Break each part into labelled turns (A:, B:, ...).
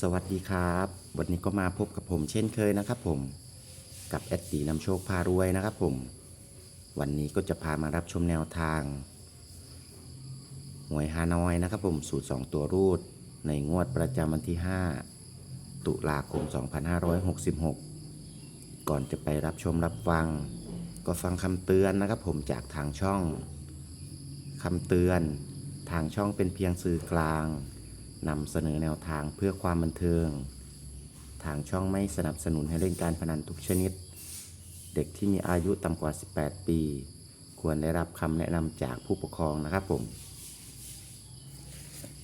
A: สวัสดีครับ วันนี้ก็มาพบกับผมเช่นเคยนะครับผมกับแอดตีนำโชคพารวยนะครับผม วันนี้ก็จะพามารับชมแนวทางหวยฮานอยนะครับผมสูตร 2 ตัวรูด ในงวดประจำวันที่ 5 ตุลาคม 2566 ก่อนจะไปรับชมรับฟัง ก็ฟังคำเตือนนะครับผมจากทางช่องคำเตือน ทางช่องเป็นเพียงสื่อกลาง นำเสนอแนวทางเพื่อความบันเทิง ทางช่องไม่สนับสนุนให้เล่นการพนันทุกชนิด เด็กที่มีอายุต่ำกว่า 18 ปี ควรได้รับคำแนะนำจากผู้ปกครองนะครับผม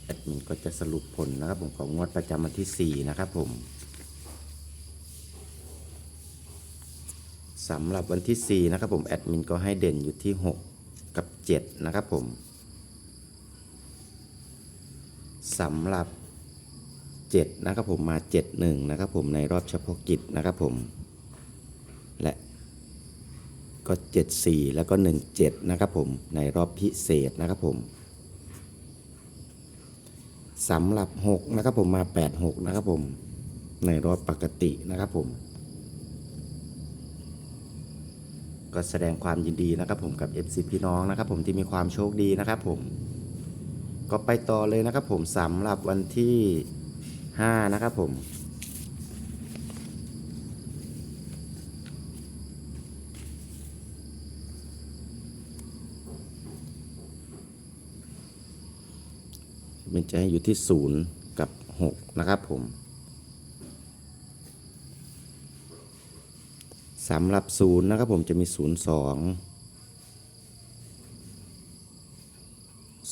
A: แอดมินก็จะสรุปผลนะครับผมของงวดประจำวันที่ 4 นะครับผมสำหรับวันที่ 4 นะครับผมแอดมินก็ให้เด่นอยู่ที่ 6 กับ 7 นะครับผม สำหรับ 7 นะครับผมมา 71 นะครับผมในรอบเฉพาะกิจนะครับผม และก็ 74 แล้วก็ 17 นะครับผมในรอบพิเศษนะครับผมสำหรับ 6 นะครับผมมา 86 นะครับผมในรอบปกตินะครับผมก็แสดงความยินดีนะครับผมกับ FC พี่น้องนะครับผมที่มีความโชคดีนะครับผม ก็ไปต่อเลยนะครับผมสำหรับวันที่ 5 นะครับผมมันจะให้อยู่ที่ 0 กับ 6 นะครับผมสำหรับ 0 นะครับผมจะมี 0 2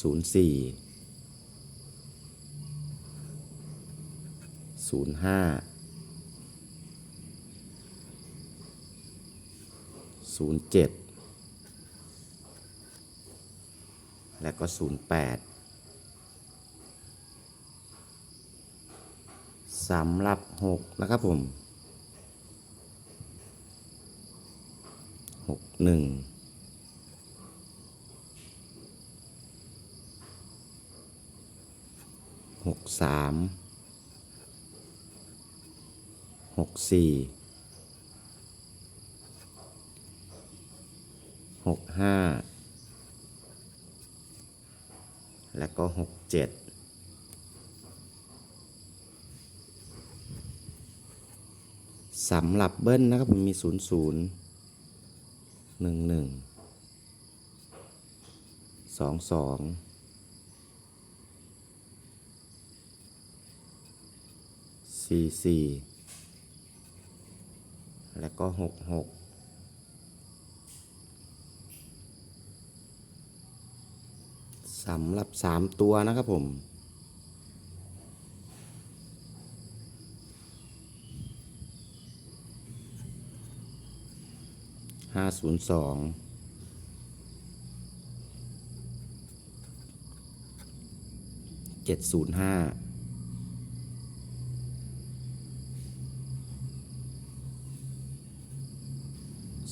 A: 0 4 ศูนย์ห้าศูนย์เจ็ดและก็ศูนย์แปดสำหรับหกนะครับผมหกหนึ่งหกสาม หกสี่หกห้าแล้วก็หกเจ็ดสำหรับเบิ้ลนะครับผมมีศูนย์ศูนย์หนึ่งหนึ่งสองสองสี่สี่ แล้วก็หกหกสำหรับสามตัวนะครับผม ห้าศูนย์สอง เจ็ดศูนย์ห้า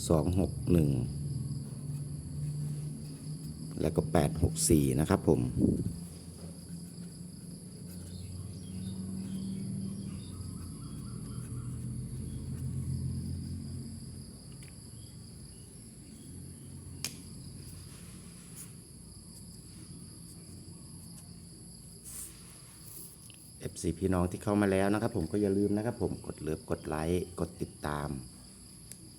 A: สองหกหนึ่งแล้วก็แปดหกสี่นะครับผม FC พี่น้องที่เข้ามาแล้วนะครับผมก็อย่าลืมนะครับผมกดเลิฟกดไลค์ กดติดตาม